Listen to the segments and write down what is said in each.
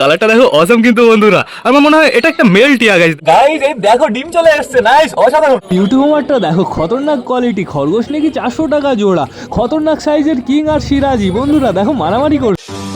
কালারটা দেখো অসম কিন্তু বন্ধুরা। আমার মনে হয় এটা একটা মেল টিয়া গাইজ গাইস এই দেখো ডিম চলে আসছে নাইস অসাধারণ। ইউটিউবারটা দেখো খতরনাক কোয়ালিটি খরগোশ নাকি চারশো টাকা জোড়া খতরনাক সাইজের কিং আর সিরাজি। বন্ধুরা দেখো মারামারি করছে।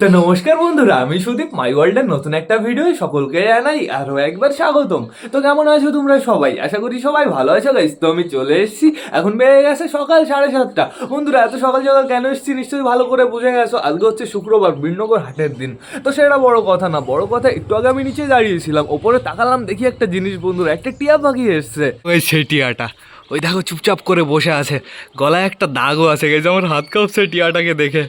তো নমস্কার বন্ধুরা, আমি সুদীপ মাই ওয়ার্ল্ডের নতুন একটা ভিডিও সকলকে জানাই আরও একবার স্বাগতম। তো কেমন আছো তোমরা সবাই? আশা করি সবাই ভালো আছো গাইস তো আমি চলে এসেছি, এখন বেড়ে গেছে সকাল সাড়ে সাতটা। বন্ধুরা, এত সকাল সকাল কেন এসেছি? নিশ্চয়ই ভালো করে বুঝে গেছো। আজকে হচ্ছে শুক্রবার বিনগর হাটের দিন। তো সেটা বড় কথা না, বড় কথা একটু আগে আমি নিচে দাঁড়িয়েছিলাম। ওপরে তাকালাম, দেখি একটা জিনিস বন্ধুরা, একটা টিয়া পাখি এসছে। ওই সেই টিয়াটা। ওই দেখো চুপচাপ করে বসে আছে। গলায় একটা দাগও আছে, গেছে। আমার হাত কাঁপছে টিয়াটাকে দেখে।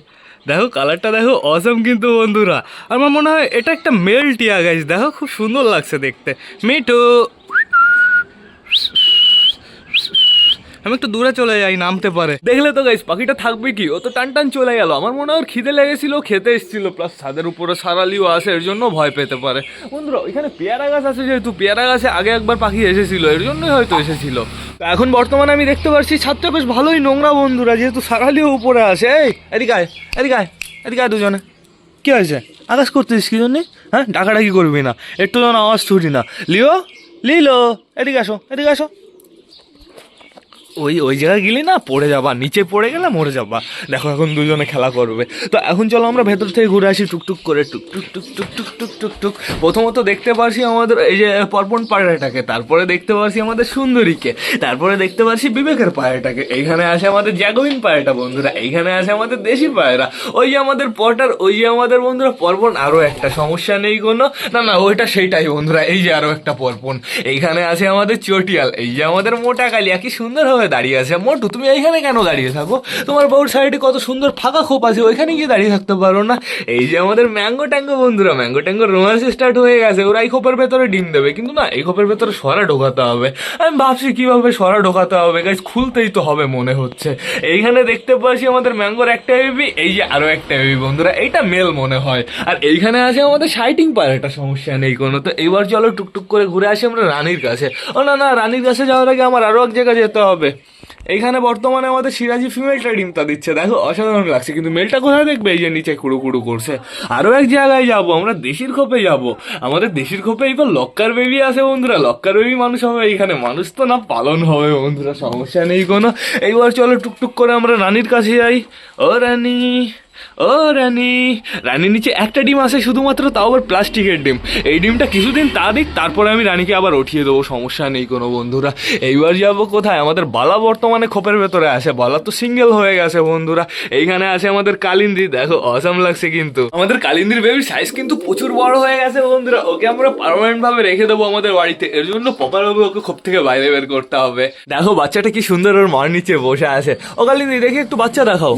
দেখো কালারটা দেখো অসম কিন্তু বন্ধুরা। আমার মনে হয় এটা একটা মেল টিয়া গাছ দেখো, খুব সুন্দর লাগছে দেখতে। মিটু আমি একটু দূরে চলে যাই, নামতে পারে। দেখলে তো গাইস পাখিটা থাকবে কি? ও তো টান টান চলে গেল। আমার মনে হয় খিদে লেগেছিল খেতে এসেছিল। প্লাস ছাদের উপরে সারালিও আসে এর জন্য ভয় পেতে পারে। বন্ধুরা, ওইখানে পেয়ারা গাছ আছে যেহেতু, পেয়ারা গাছে আগে একবার পাখি এসেছিল, এর জন্যই হয়তো এসেছিল। এখন বর্তমানে আমি দেখতে পাচ্ছি ছাদটা বেশ ভালোই নোংরা বন্ধুরা, যেহেতু সারালিও উপরে আসে এই, এদিকে আয় এদিকে আয় এদিকে আয় দুজনে। কি হয়েছে? আকাশ করতেছিস কি জন্যে? হ্যাঁ ডাকাডাকি করবি না। একটু যেন আওয়াজ ছুটি না। লিও, লিলো, এদিকে আসো এদিকে আসো। ওই ওই জায়গায় গেলে না, পড়ে যাবা, নিচে পড়ে গেলে মরে যাবা। দেখো এখন দুজনে খেলা করবে। তো এখন চলো আমরা ভেতর থেকে ঘুরে আসি, টুকটুক করে টুক টুক টুক টুক টুক টুক টুক টুক প্রথমত দেখতে পারছি আমাদের এই যে পরপন পায়রাটাকে, তারপরে দেখতে পারছি আমাদের সুন্দরীকে, তারপরে দেখতে পারছি বিবেকের পায়রাটাকে। এইখানে আসে আমাদের জ্যাগোইন পায়রাটা, বন্ধুরা। এইখানে আসে আমাদের দেশি পায়রা। ওই যে আমাদের পটার, ওই যে আমাদের বন্ধুরা পর্বন আরও একটা সমস্যা নেই কোনো। না না, ওইটা সেইটাই বন্ধুরা, এই যে আরও একটা পর্বন এইখানে আছে আমাদের চটিয়াল, এই যে আমাদের মোটা কালিয়া, কি সুন্দরভাবে দাঁড়িয়ে আছে। মোটু তুমি এইখানে কেন দাঁড়িয়ে থাকো? তোমার বউর সাইডে কত সুন্দর ফাঁকা খোপ আছে, ওইখানে গিয়ে দাঁড়িয়ে থাকতে পারো না। এই যে আমাদের ম্যাঙ্গো ট্যাঙ্গো বন্ধুরা, ম্যাঙ্গো ট্যাঙ্গো রোমান্স স্টার্ট হয়ে গেছে। ওরা এই খোপের ভেতরে ডিম দেবে, কিন্তু না, এই খোপের ভেতরে সরা ঢোকাতে হবে। আমি ভাবছি কীভাবে সরা ঢোকাতে হবে? গাছ খুলতেই তো হবে মনে হচ্ছে। এইখানে দেখতে পাচ্ছি আমাদের ম্যাঙ্গোর একটা বেবি এই যে আরও একটা বেবি বন্ধুরা, এইটা মেল মনে হয়। আর এইখানে আছে আমাদের সাইটিং পার, একটা সমস্যা নেই কোনো। তো এবার চলো টুকটুক করে ঘুরে আসি আমরা রানীর কাছে। ও না না, রানীর কাছে যাওয়ার আগে আমার আরও এক জায়গায় যেতে হবে। এইখানে বর্তমানে আমাদের সিরাজি ফিমেলটা ডিমটা দিচ্ছে। দেখো, অসাধারণ লাগছে। কিন্তু মেলটা কোথায় দেখবে? এই যে নিচে কুড়ু কুড়ু করছে। আরও এক জায়গায় যাব, আমরা দেশির খোপে যাব। আমাদের দেশির খোপে এইবার লক্কার বেবি আছে বন্ধুরা। লক্কার বেবি মানুষ হবে এইখানে মানুষ তো না, পালন হবে বন্ধুরা, সমস্যা নেই কোনো। এইবার চলো টুকটুক করে আমরা রানীর কাছে যাই। ও রানী! ও রানী, রানীর নিচে একটা ডিম আছে, শুধুমাত্র তাও আবার প্লাস্টিকের ডিম। এই ডিমটা কিছুদিন তা দিক, তারপরে আমি রানীকে আবার উঠিয়ে দেবো, সমস্যা নেই কোনো বন্ধুরা। এইবার যাব কোথায়? আমাদের বালা বর্তমানে খোপের ভেতরে আছে, বালা তো সিঙ্গেল হয়ে গেছে বন্ধুরা। এইখানে আছে আমাদের কালিন্দি দেখো অসাম লাগছে কিন্তু। আমাদের কালিন্দির বেবির সাইজ কিন্তু প্রচুর বড় হয়ে গেছে বন্ধুরা, ওকে আমরা পার্মানেন্ট ভাবে রেখে দেবো আমাদের বাড়িতে। এর জন্য প্রপার ভাবে ওকে খোপ থেকে বাইরে বের করতে হবে। দেখো, বাচ্চাটা কি সুন্দর ওর মার নিচে বসে আছে। ও কালিন্দি দেখে একটু বাচ্চা দেখাও।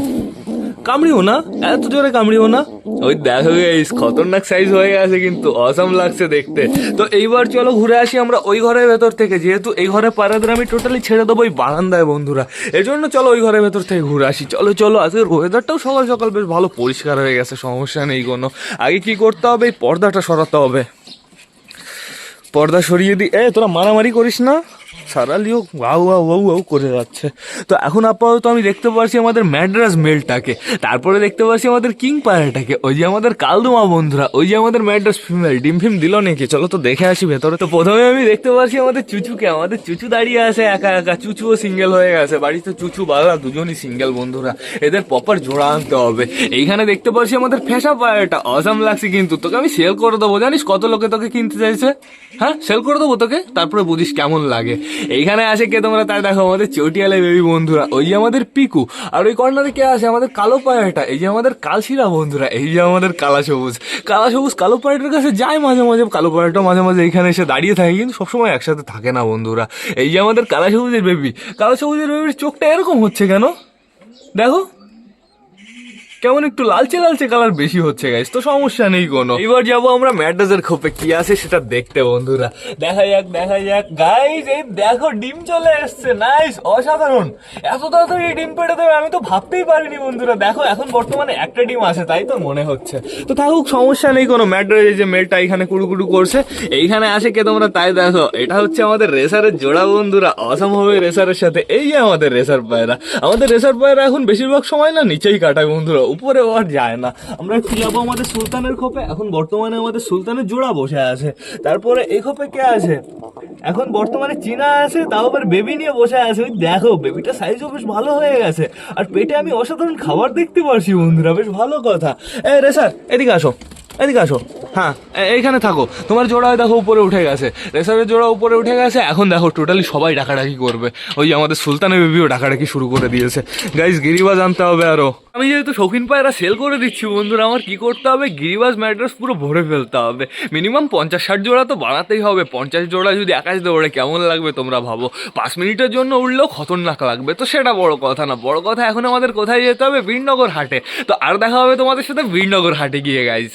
কামড়িও না, এত জোরে কামড়িও না। ওই দেখো গাইস খতরনাক সাইজ হয়ে গেছে কিন্তু অসাম লাগছে দেখতে। তো এইবার চলো ঘুরে আসি আমরা ওই ঘরের ভেতর থেকে। যেহেতু এই ঘরে পাড়াদের আমি টোটালি ছেড়ে দেবো ওই বারান্দায়, বন্ধুরা। এই জন্য চলো ওই ঘরের ভেতর থেকে ঘুরে আসি। চলো চলো, আজকের ওয়েদারটাও সকাল সকাল বেশ ভালো পরিষ্কার হয়ে গেছে, সমস্যা নেই কোনো। আগে কি করতে হবে? এই পর্দাটা সরাতে হবে। পর্দা সরিয়ে দিই এ, তোরা মারামারি করিস না? সারালিও ওয়াও ওয়াও ওয়াও ওয়াও করে যাচ্ছে। তো এখন আপাতত আমি দেখতে পাচ্ছি আমাদের ম্যাড্রাস মেলটাকে। তারপরে দেখতে পাচ্ছি আমাদের কিং পায়রাটাকে ওই যে আমাদের কালদুমা বন্ধুরা, ওই যে আমাদের ম্যাড্রাস ফিমেল, ডিম ফিম দিল নাকি? চলো তো দেখে আসি ভেতরে। তো প্রথমে আমি দেখতে পাচ্ছি আমাদের চুচুকে। আমাদের চুচু দাঁড়িয়ে আছে একা একা। চুচুও সিঙ্গেল হয়ে গেছে। বাড়িতে চুচু বালা দুজনই সিঙ্গেল বন্ধুরা। এদের প্রপার জোড়া আনতে হবে। এইখানে দেখতে পাচ্ছি আমাদের ফেসা পায়রাটা অসাম লাগছে কিন্তু। তোকে আমি সেল করে দেবো। জানিস কত লোকে তোকে কিনতে চাইছে? হ্যাঁ? সেল করে দেবো তোকে? তারপরে বুঝিস কেমন লাগে। এইখানে আসে কে তোমরা তাই দেখো, আমাদের চটিয়ালে বেবি বন্ধুরা, ওই যে আমাদের পিকু, আর ওই কর্নারে কে আছে আমাদের কালো পায়রাটা এই যে আমাদের কালশিরা বন্ধুরা, এই যে আমাদের কালা সবুজ কালা সবুজ কালো পায়রাটার কাছে যায় মাঝে মাঝে, কালো পায়রাটা মাঝে মাঝে এখানে এসে দাঁড়িয়ে থাকে, কিন্তু সবসময় একসাথে থাকে না বন্ধুরা। এই যে আমাদের কালা সবুজের বেবি কালো সবুজের বেবির চোখটা এরকম হচ্ছে কেন? দেখো। কেমন একটু লালচে লালচে কালার বেশি হচ্ছে গাইস তো সমস্যা নেই কোনো। এবার যাব আমরা ম্যাড্রাসের খোপে। কি আছে সেটা দেখতে, বন্ধুরা? দেখা যাক দেখা যাক। গাইস এই দেখো, ডিম চলে এসছে। নাইস অসাধারণ। এত তাড়াতাড়ি ডিম পেটে দেবে আমি তো ভাবতেই পারিনি, বন্ধুরা। দেখো, এখন বর্তমানে একটা ডিম আছে, তাই তো মনে হচ্ছে। তো থাকুক, সমস্যা নেই কোনো ম্যাড্রাস এই যে মেলটা এখানে কুড়ুকুড়ু করছে। এইখানে আসে কে তোমরা, তাই দেখো। এটা হচ্ছে আমাদের রেসারের জোড়া, বন্ধুরা। অসম হবে রেসারের সাথে। এই যে আমাদের রেসার পায়রা। আমাদের রেসার পায়রা এখন বেশিরভাগ সময় না নিচেই কাটায়, বন্ধুরা। উপরে আর যায় না। আমরা একটু যাব আমাদের সুলতানের খোপে। এখন বর্তমানে আমাদের সুলতানের জোড়া বসে আছে। তারপরে এই খোপে কে আছে? এখন বর্তমানে চীনা আছে, তাও আবার বেবি নিয়ে বসে আছে। ওই দেখো বেবিটা সাইজও বেশ ভালো হয়ে গেছে। আর পেটে আমি অসাধারণ খাবার দেখতে পারছি, বন্ধুরা। বেশ ভালো কথা। এ, রে, স্যার, এদিকে আসো। এদিকে আসো। হ্যাঁ এইখানে থাকো। তোমার জোড়া দেখো উপরে উঠে গেছে। রেসারের জোড়া উপরে উঠে গেছে, এখন দেখো টোটালি সবাই ডাকাডাকি করবে। ওই আমাদের সুলতানের বেবিও ডাকাডাকি শুরু করে দিয়েছে। গাইস গিরিবাজ আনতে হবে আরও। আমি যেহেতু শৌখিন পায়রা সেল করে দিচ্ছি, বন্ধুরা, আমার কি করতে হবে? গিরিবাজ ম্যাড্রেস পুরো ভরে ফেলতে হবে। মিনিমাম পঞ্চাশ ষাট জোড়া তো বানাতেই হবে। পঞ্চাশ জোড়া যদি আকাশ দৌড়ে, কেমন লাগবে তোমরা ভাবো? পাঁচ মিনিটের জন্য উঠলেও খতরনাক লাগবে। তো সেটা বড় কথা না। বড় কথা এখন আমাদের কোথায় যেতে হবে? বীরনগর হাটে। তো আর দেখা হবে তোমাদের সাথে বীরনগর হাটে গিয়ে গাইজ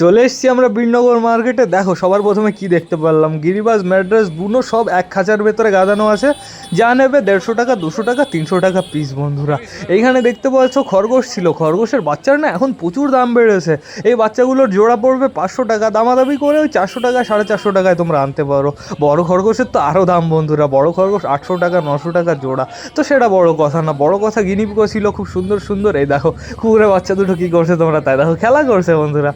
চলে এসেছি আমরা বীরনগর মার্কেটে। দেখো, সবার প্রথমে কি দেখতে পারলাম? গিরিবাজ ম্যাড্রেস, বুনো সব এক খাঁচার ভেতরে গাদানো আছে। যা নেবে দেড়শো টাকা, দুশো টাকা, তিনশো টাকা পিস বন্ধুরা। এইখানে দেখতে পাচ্ছ খরগোশ ছিল। খরগোশের বাচ্চার না এখন প্রচুর দাম বেড়েছে। এই বাচ্চাগুলোর জোড়া পড়বে পাঁচশো টাকা। দামাদামি করে ওই চারশো টাকা, সাড়ে চারশো টাকায় তোমরা আনতে পারো। বড় খরগোশের তো আরও দাম বন্ধুরা। বড় খরগোশ আটশো টাকা, নশো টাকা জোড়া। তো সেটা বড় কথা না। বড় কথা গিনিপিকো ছিল, খুব সুন্দর সুন্দর। এই দেখো, কুকুরের বাচ্চা দুটো কী করছে তোমরা তাই দেখো। খেলা করছে বন্ধুরা।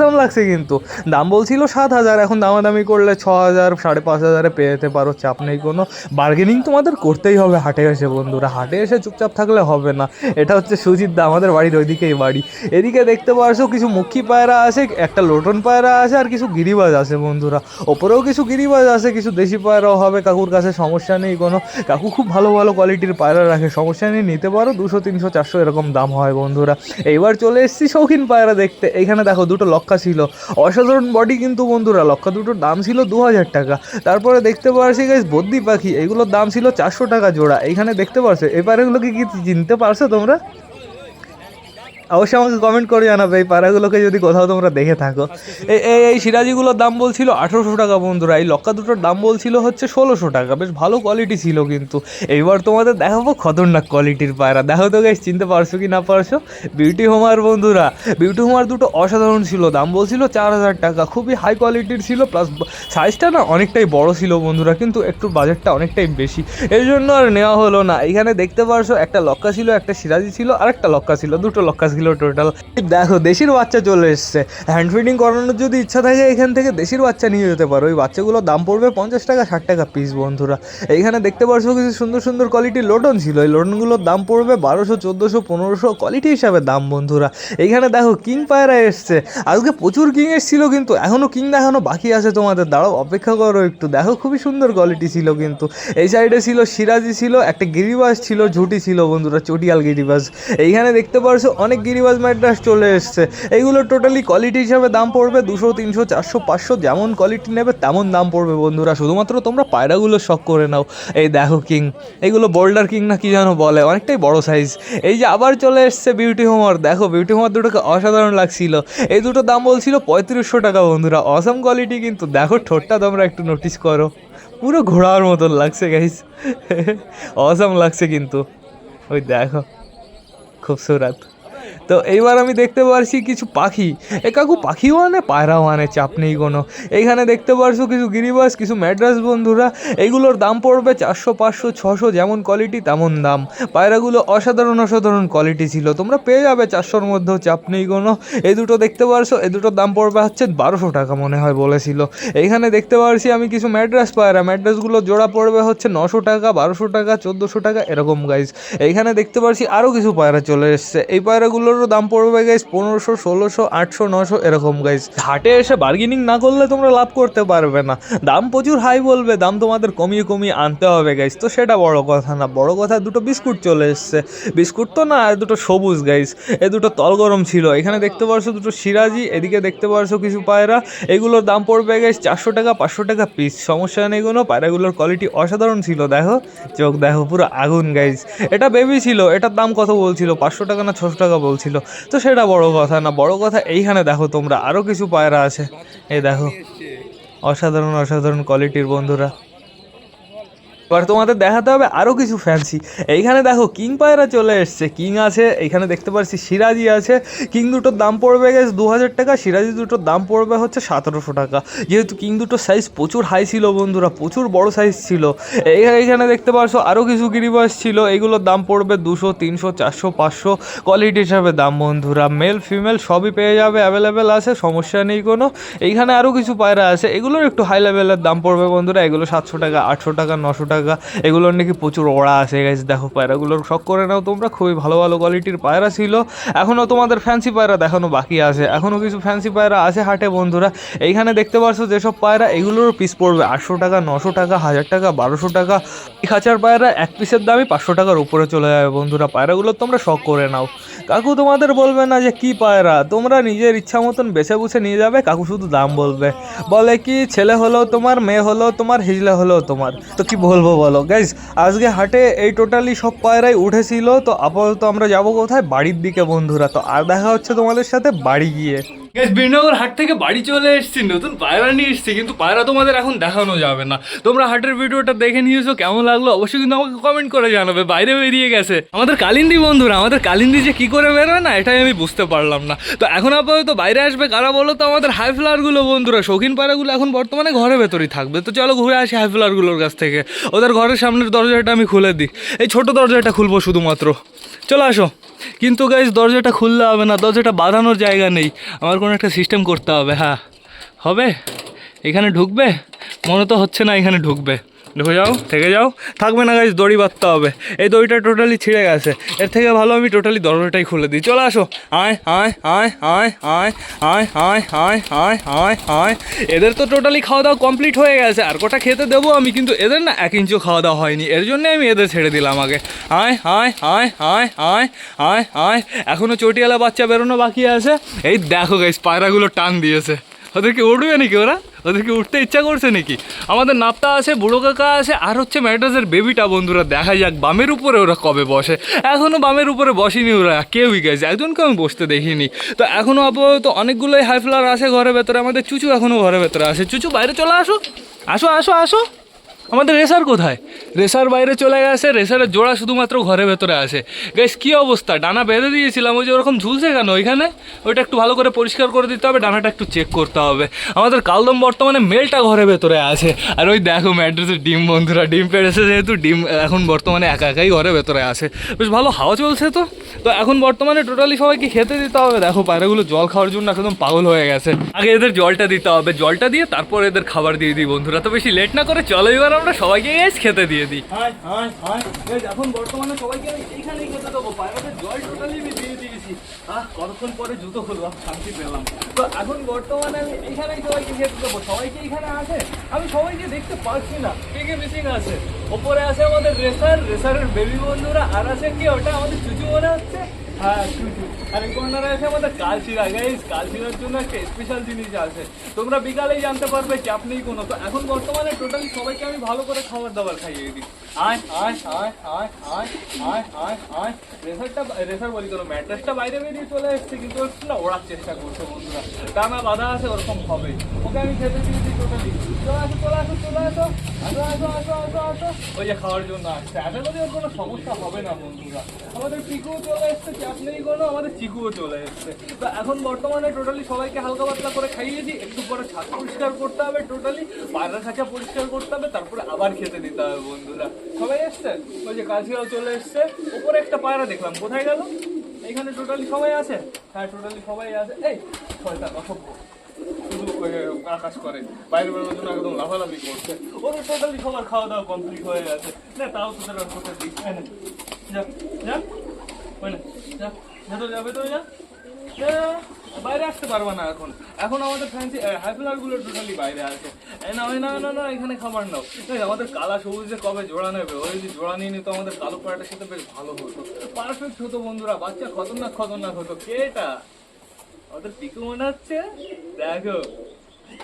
অসাম লাগছে কিন্তু। দাম বলছিল সাত হাজার, এখন দামাদামি করলে ছ হাজার, সাড়ে পাঁচ হাজারে পেয়ে যেতে পারো, চাপ নেই কোনো। বার্গেনিং তোমাদের করতেই হবে হাটে এসে বন্ধুরা, হাটে এসে চুপচাপ থাকলে হবে না। এটা হচ্ছে সুজিত দা, আমাদের বাড়ির ওইদিকেই বাড়ি। এদিকে দেখতে পারছ কিছু মুখী পায়রা আছে, একটা লোটন পায়রা আছে, আর কিছু গিরিবাজ আছে বন্ধুরা। ওপরেও কিছু গিরিবাজ আছে, কিছু দেশি পায়রাও হবে, কাকুর কাছে সমস্যা নেই কোনো। কাকু খুব ভালো ভালো কোয়ালিটির পায়রা রাখে, সমস্যা নেই, নিতে পারো। দুশো, তিনশো, চারশো এরকম দাম হয় বন্ধুরা। এইবার চলে এসেছি শৌখিন পায়রা দেখতে। এখানে দেখো দুটো লক্ষা ছিল। অসাধারণ বডি কিন্তু বন্ধুরা লক্ষা দুটোর দাম ছিল দু হাজার টাকা। তারপরে দেখতে পারছি গাইস বদ্যি পাখি, এগুলোর দাম ছিল চারশো টাকা জোড়া। এইখানে দেখতে পারছ এবারে এগুলোকে কি চিনতে পারছ তোমরা? অবশ্যই আমাকে কমেন্ট করে জানাবে এই পাড়াগুলোকে যদি কোথাও তোমরা দেখে থাকো। এই এই সিরাজিগুলোর দাম বলছিল আঠেরোশো টাকা বন্ধুরা, এই লক্কা দুটোর দাম বলছিল হচ্ছে ষোলোশো টাকা, বেশ ভালো কোয়ালিটি ছিল কিন্তু। এইবার তোমাদের দেখাবো খতরনাক কোয়ালিটির পায়রা। দেখো তো গাইস চিনতে পারছ কি না পারছ? বিউটি হোমার বন্ধুরা বিউটি হোমার দুটো অসাধারণ ছিল, দাম বলছিল চার হাজার টাকা, খুবই হাই কোয়ালিটির ছিল প্লাস সাইজটা না অনেকটাই বড় ছিল বন্ধুরা, কিন্তু একটু বাজেটটা অনেকটাই বেশি। এই জন্য আর নেওয়া হলো না। এখানে দেখতে পারছ, একটা লক্কা ছিল, একটা সিরাজি ছিল আর একটা লক্কা ছিল, দুটো লক্কা টোটাল দেখো, দেশির বাচ্চা চলে এসছে। হ্যান্ড ফিডিং করানোর যদি ইচ্ছা থাকে এখান থেকে দেশির বাচ্চা নিয়ে যেতে পারো। ওই বাচ্চাগুলোর দাম পড়বে পঞ্চাশ টাকা, ষাট টাকা পিস বন্ধুরা। এইখানে দেখতে পারছ কিছু সুন্দর সুন্দর কোয়ালিটির লোটন ছিল। এই লোটনগুলোর দাম পড়বে বারোশো, চোদ্দোশো, পনেরোশো কোয়ালিটি হিসাবে দাম, বন্ধুরা। এইখানে দেখো কিং পায়রা এসছে। আজকে প্রচুর কিং এসছিল কিন্তু এখনও কিং দেখানো বাকি আছে তোমাদের। দাঁড়াও, অপেক্ষা করো একটু। দেখো, খুবই সুন্দর কোয়ালিটি ছিল কিন্তু। এই সাইডে ছিল সিরাজি ছিল, একটা গিরিবাজ ছিল, ঝুটি ছিল, বন্ধুরা, চটিয়াল গিরিবাস এইখানে দেখতে পারছ, অনেক গিরিবাজ ম্যাড্রাস চলে এসছে। এইগুলো টোটালি কোয়ালিটি হিসাবে দাম পড়বে দুশো, তিনশো, চারশো, পাঁচশো, যেমন কোয়ালিটি নেবে তেমন দাম পড়বে বন্ধুরা। শুধুমাত্র তোমরা পায়রাগুলো শখ করে নাও। এই দেখো কিং এইগুলো বোল্ডার কিং না কি যেন বলে, অনেকটাই বড় সাইজ এই যে আবার চলে এসছে বিউটি হোমার দেখো বিউটি হোমার দুটোকে অসাধারণ লাগছিল। এই দুটো দাম বলছিল পঁয়ত্রিশশো টাকা বন্ধুরা। অসাম কোয়ালিটি কিন্তু। দেখো ঠোঁটটা তোমরা একটু নোটিস করো। পুরো ঘোড়ার মতন লাগছে গাইস অসাম লাগছে কিন্তু। ওই দেখো। খুবসুরাত। তো এইবার আমি দেখতে পারছি কিছু পাখি। এ কাকু, পাখিও আনে, পায়রাও আনে, চাপ নেই কোনো। এইখানে দেখতে পারছ কিছু গিরিবাস, কিছু ম্যাড্রাস বন্ধুরা। এইগুলোর দাম পড়বে চারশো, পাঁচশো, ছশো, যেমন কোয়ালিটি তেমন দাম। পায়রাগুলো অসাধারণ অসাধারণ কোয়ালিটি ছিল। তোমরা পেয়ে যাবে চারশোর মধ্যেও চাপ নেই কোনো। এই দুটো দেখতে পারছ, এই দুটোর দাম পড়বে হচ্ছে বারোশো টাকা মনে হয় বলেছিল। এইখানে দেখতে পারছি আমি কিছু ম্যাড্রাস পায়রা। ম্যাড্রাসগুলো জোড়া পড়বে হচ্ছে নশো টাকা, বারোশো টাকা, চোদ্দোশো টাকা, এরকম গাইজ এইখানে দেখতে পারছি আরও কিছু পায়রা চলে এসছে। এই পায়রাগুলোরও দাম পড়বে গাইজ পনেরোশো, ষোলোশো, আটশো, নশো, এরকম গাইজ হাটে এসে বার্গেনিং না করলে তোমরা লাভ করতে পারবে না। দাম প্রচুর হাই বলবে, দাম তোমাদের কমিয়ে কমিয়ে আনতে হবে গাইজ তো সেটা বড় কথা না, বড় কথা দুটো বিস্কুট চলে এসছে। বিস্কুট তো না, আর দুটো সবুজ গাইজ এ দুটো তল গরম ছিল। এখানে দেখতে পারছ দুটো সিরাজি এদিকে দেখতে পারছ কিছু পায়রা। এগুলোর দাম পড়বে গাইজ চারশো টাকা, পাঁচশো টাকা পিস সমস্যা নেই কোনো, পায়রাগুলোর কোয়ালিটি অসাধারণ ছিল, দেখো। চোখ দেখো, পুরো আগুন গাইজ এটা বেবি ছিল, এটার দাম কত বলছিল? পাঁচশো টাকা না ছশো টাকা বলছিল? বলছিল তো সেটা বড় কথা না বড় কথা এইখানে দেখো তোমরা আরও কিছু পায়রা আছে। এই দেখো অসাধারণ অসাধারণ কোয়ালিটির বন্ধুরা। এবার তোমাদের দেখাতে হবে আরও কিছু ফ্যান্সি এইখানে দেখো কিং পায়রা চলে এসছে। কিং আছে এখানে দেখতে পাচ্ছি সিরাজি আছে। কিং দুটোর দাম পড়বে গেছে দু হাজার টাকা সিরাজি দুটোর দাম পড়বে হচ্ছে সতেরোশো টাকা। যেহেতু কিং দুটোর সাইজ প্রচুর হাই ছিল বন্ধুরা, প্রচুর বড় সাইজ ছিল। এইখানে এইখানে দেখতে পাচ্ছ আরও কিছু গিরিবাস ছিল। এইগুলোর দাম পড়বে দুশো, তিনশো, চারশো, পাঁচশো। কোয়ালিটি হিসাবে দাম বন্ধুরা। মেল ফিমেল সবই পেয়ে যাবে অ্যাভেলেবেল আছে, সমস্যা নেই কোনো। এইখানে আরও কিছু পায়রা আছে। এগুলোর একটু হাই লেভেলের দাম পড়বে বন্ধুরা। এগুলো সাতশো টাকা, আটশো টাকা, নশো টাকা এগুলোর নাকি প্রচুর ওড়া আছে গেছে দেখো পায়রাগুলোর শখ করে নাও তোমরা, খুবই ভালো ভালো কোয়ালিটির পায়রা ছিল। এখনও তোমাদের ফ্যান্সি পায়রা দেখানো বাকি আছে এখনও কিছু ফ্যান্সি পায়রা আছে হাটে বন্ধুরা। এইখানে দেখতে পারছ যেসব পায়রা, এগুলোর পিস পড়বে আটশো টাকা, নশো টাকা, হাজার টাকা, বারোশো টাকা। এক হাজার পায়রা, এক পিসের দামই পাঁচশো টাকার উপরে চলে যাবে বন্ধুরা, পায়রাগুলো তোমরা শখ করে নাও। কাকু তোমাদের বলবে না যে কি পায়রা? তোমরা নিজের ইচ্ছা মতন বেছে বুছে নিয়ে যাবে, কাকু শুধু দাম বলবে। বলে কি, ছেলে হলো তোমার, মেয়ে হলো তোমার, হিজলে হলো তোমার। তো কি বলব বলো? গাইজ আজকে হাটে এই টোটালি সব পায়রাই উঠেছিল, তো আপাতত আমরা যাব কোথায়? বাড়ির দিকে বন্ধুরা। তো আর দেখা হচ্ছে তোমাদের সাথে বাড়ি গিয়ে। গ্যাস বীরনগর হাট থেকে বাড়ি চলে এসেছি, নতুন পায়রা নিয়ে এসেছি, কিন্তু পায়রা তোমাদের এখন দেখানো যাবে না। তোমরা হাটের ভিডিওটা দেখে নিয়েছো, কেমন লাগল অবশ্যই কিন্তু আমাকে কমেন্ট করে জানাবে, বাইরে বেরিয়ে গেছে। আমাদের কালিন্দি বন্ধুরা, আমাদের কালিন্দি যে কি করে বেরোয় না, এটাই আমি বুঝতে পারলাম না। তো এখন আপাতত বাইরে আসবে কারা বলো তো? আমাদের হাই ফ্লাওয়ারগুলো বন্ধুরা, শৌখিন পায়রাগুলো এখন বর্তমানে ঘরে ভেতরেই থাকবে। তো চলো ঘুরে আসি হাই ফ্লাওয়ারগুলোর কাছ থেকে। ওদের ঘরের সামনের দরজাটা আমি খুলে দিই। এই ছোট দরজাটা খুলবো শুধুমাত্র। চলো আসো। কিন্তু গাইজ দরজাটা খুললে হবে না, দরজাটা বাঁধানোর জায়গা নেই। আমার কোনো একটা সিস্টেম করতে হবে হ্যাঁ। হবে? এখানে ঢুকবে? মনে তো হচ্ছে না এখানে ঢুকবে। ঢুকে যাও থেকে যাও থাকবে না গাইজ দড়ি বাঁধতে হবে এই দড়িটা টোটালি ছিঁড়ে গেছে এর থেকে ভালো আমি টোটালি দরজাটাই খুলে দিই চলে আসো আয় আয় আয় আয় আয় আয় আয় আয় আয় আয় আয় এদের তো টোটালি খাওয়া দাওয়া কমপ্লিট হয়ে গেছে আর কটা খেতে দেবো আমি কিন্তু এদের না এক ইঞ্চিও খাওয়া দাওয়া হয়নি এর জন্য আমি এদের ছেড়ে দিলাম আগে আয় আয় আয় আয় আয় আয় আয় এখনও চটিয়ালা বাচ্চা বেরোনো বাকি আছে এই দেখো গাইস পায়রাগুলো টান দিয়েছে ওদেরকে উঠবে নাকি ওরা? ওদেরকে উঠতে ইচ্ছা করছে নাকি? আমাদের নাপ্তা আছে, বুড়ো কাকা আছে, আর হচ্ছে ম্যাড্রাসের বেবিটা বন্ধুরা, দেখা যাক বামের উপরে ওরা কবে বসে। এখনও বামের উপরে বসেনি ওরা, কেউই গেছে একজনকে আমি বসতে দেখিনি। তো এখনও আপাতত অনেকগুলোই হাইফ্লার আছে ঘরের ভেতরে, আমাদের চুচু এখনও ঘরের ভেতরে আছে। চুচু বাইরে চলে, আসো। আসো আসো আসো। আমাদের রেসার কোথায়? রেসার বাইরে চলে গেছে, রেসারের জোড়া শুধুমাত্র ঘরের ভেতরে আছে। গাইস কী অবস্থা? ডানা বেঁধে দিয়েছিলাম, ওই যে ওরকম ঝুলছে কেন ওইখানে? ওইটা একটু ভালো করে পরিষ্কার করে দিতে হবে, ডানাটা একটু চেক করতে হবে। আমাদের কালদম বর্তমানে মেলটা ঘরের ভেতরে আছে। আর ওই দেখো ম্যাড্রেসের ডিম, বন্ধুরা, ডিম পেড়েছে যেহেতু, ডিম এখন বর্তমানে একা একাই ঘরের ভেতরে আছে। বেশ ভালো, হাওয়া চলছে তো? তো এখন বর্তমানে টোটালি সবাইকে খেতে দিতে হবে। দেখো, পায়রাগুলো জল খাওয়ার জন্য একদম পাগল হয়ে গেছে। আগে এদের জলটা দিতে হবে। জলটা দিয়ে তারপর এদের খাবার দিয়ে দিই, বন্ধুরা। তো বেশি লেট না করে চলো এবার আমরা সবাইকে গ্যাস খেতে দিয়ে দিই। এখন বর্তমানে সবাইকে আমি এইখানেই খেতে দেবো। পায়রাদের জল টোটালি আমি দিয়ে দিয়েছি। আহ, কতক্ষণ পরে জুতো খুললাম শান্তি পেলাম। তো এখন বর্তমানে আমি এইখানেই সবাইকে খেতে দেবো। সবাইকে এইখানে আছে? আমি সবাইকে দেখতে পাচ্ছি না। কে কে মিসিং আছে? ওপরে আছে আমাদের রেসার। রেসারের বেবি বন্ধুরা। আর আছে কি? ওটা আমাদের চুচু মনে হচ্ছে। হ্যাঁ চুচু। আর এই কর্নারে আছে আমাদের কালচিরা গাইস কালচিরার জন্য একটা স্পেশাল জিনিস আছে। তোমরা বিকালেই জানতে পারবে চাপ নেই কোনো। তো এখন বর্তমানে টোটালি সবাইকে আমি ভালো করে খাবার দাবার খাইয়ে দিই। আয় আয় আয় আয় আয় আয় আয় আয়। রেসারটা রেসার বলি কোনো ম্যাট্রেসটা বাইরে বেরিয়ে চলে এসছে, কিন্তু ও না, ওড়ার চেষ্টা করছে বন্ধুরা। টানা বাধা আছে, ওরকম হবে। ওকে আমি খেতে দিয়েছি টোটালি ওই যে খাওয়ার জন্য আসছে। আশা কোনো সমস্যা হবে না, বন্ধুরা। আমাদের পিকুও চলে এসছে চাপ নেই কোনো আমাদের চিকুও চলে এসছে। তো এখন বর্তমানে টোটালি সবাইকে হালকা পাতলা করে খাইয়েছি, একটু পরে ছাদ পরিষ্কার করতে হবে টোটালি পায়রা খাঁচা পরিষ্কার করতে হবে, তারপরে আবার খেতে দিতে হবে, বন্ধুরা। সবাই এসছে? ওই যে কাছিরাও চলে এসছে। উপরে একটা পায়রা দেখলাম, কোথায় গেল? এখানে টোটালি সবাই আছে? হ্যাঁ টোটালি সবাই আছে। এই, ছয়টা, অসভ্য। আকাশ করে। বাইরে একদম লাফালাফি করছে। ওদের সবার খাওয়া দাওয়া কমপ্লিট হয়ে তাও আর করতে এই নে, যা যা যা বাইরে আসতে পারবা না এখন। এখন আমাদের ফ্যান্সি হাইফ্লারগুলো টোটালি বাইরে আছে। না না না না এখানে খাবার নাও। আমাদের কালা সবুজ কবে জোড়া নেবে? ওই যে জোড়া নিয়ে নিত আমাদের কালো পাড়াটার সাথে বেশ ভালো হতো। পারফেক্ট হতো বন্ধুরা বাচ্চা খতরনাক খতরনাক হতো। কে এটা? ওদের পিকু মনে হচ্ছে? দেখো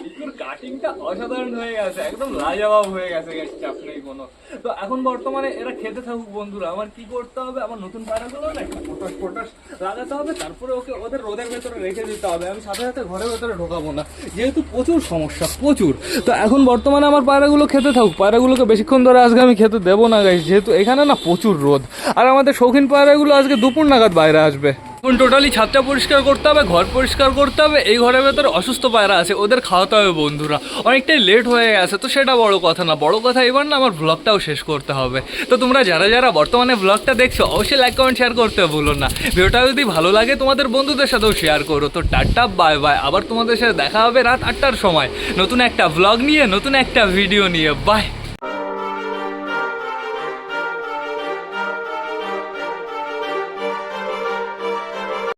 ইকুর কাটিংটা অসাধারণ হয়ে গেছে, একদম লাজবাব হয়ে গেছে চাপ নেই কোনো। তো এখন বর্তমানে এরা খেতে থাকুক বন্ধুরা, আমার কি করতে হবে? আমার নতুন পায়রাগুলো না একটু পটাশ লাগাতে হবে, তারপরে ওকে ওদের রোদের ভেতরে রেখে দিতে হবে। আমি সাথে সাথে ঘরের ভেতরে ঢোকাবো না, যেহেতু প্রচুর সমস্যা, প্রচুর। তো এখন বর্তমানে আমার পায়রাগুলো খেতে থাকুক পায়রাগুলোকে বেশিক্ষণ ধরে আজকে আমি খেতে দেবো না গাইস যেহেতু এখানে না প্রচুর রোদ। আর আমাদের শৌখিন পায়রাগুলো আজকে দুপুর নাগাদ বাইরে আসবে। এখন টোটালি ছাদটা পরিষ্কার করতে হবে, ঘর পরিষ্কার করতে হবে, এই ঘরের ভেতরে অসুস্থ পায়রা আছে, ওদের খাওয়াতে হবে বন্ধুরা। অনেকটাই লেট হয়ে গেছে, তো সেটা বড় কথা না, বড় কথা এবার না আমার ব্লগটাও শেষ করতে হবে। তো তোমরা যারা যারা বর্তমানে ব্লগটা দেখছ, অবশ্যই লাইক কমেন্ট শেয়ার করতে ভুলো না। ভিডিওটা যদি ভালো লাগে, তোমাদের বন্ধুদের সাথেও শেয়ার করো। তো টাটা বাই বাই আবার তোমাদের সাথে দেখা হবে রাত আটটার সময়। নতুন একটা ব্লগ নিয়ে, নতুন একটা ভিডিও নিয়ে। বাই